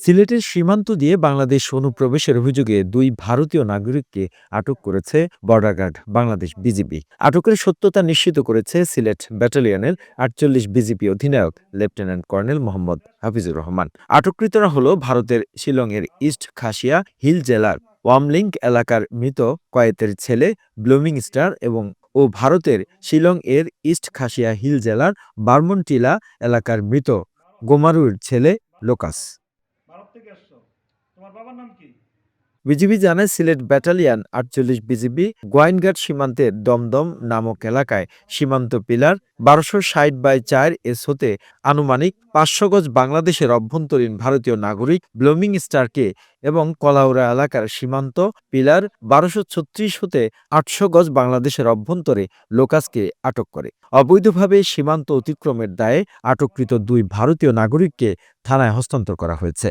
সিলেটের সীমান্ত দিয়ে বাংলাদেশ অনুপ্রবেশের অভিযোগে দুই ভারতীয় নাগরিককে আটক করেছে বর্ডার গার্ড বাংলাদেশ বিজিবি। আটকের সত্যতা নিশ্চিত করেছে সিলেট ব্যাটালিয়নের আটচল্লিশ বিজিপি অধিনায়ক লেফটেন্যান্ট কর্নেল মোহাম্মদ হাফিজুর রহমান। আটককৃতরা হল ভারতের শিলংয়ের ইস্ট খাসিয়া হিল জেলার ওয়ামলিংক এলাকার মৃত কয়েতের ছেলে ব্লুমিং স্টার এবং ও ভারতের শিলং এর ইস্ট খাসিয়া হিল জেলার বারমনটিলা এলাকার মৃত গোমারুর ছেলে লোকাস। তোমার বাবার নাম কি? বিজিবি জানায় সিলেট ব্যাটালিয়ান আটচল্লিশ বিজিবি গোয়াইনঘাট সীমান্তের দমদম নামক এলাকায় সীমান্ত পিলার বারোশো ষাট বাই চার এস হতে আনুমানিক পাঁচশো গজ বাংলাদেশের অভ্যন্তরীণ ভারতীয় নাগরিক ব্লুমিং স্টারকে এবং কলাউড়া এলাকার সীমান্ত পিলার বারোশো ছত্রিশ হতে আটশো গজ বাংলাদেশের অভ্যন্তরে লোকাসকে আটক করে। অবৈধভাবে সীমান্ত অতিক্রমের দায়ে আটককৃত দুই ভারতীয় নাগরিককে থানায় হস্তান্তর করা হয়েছে।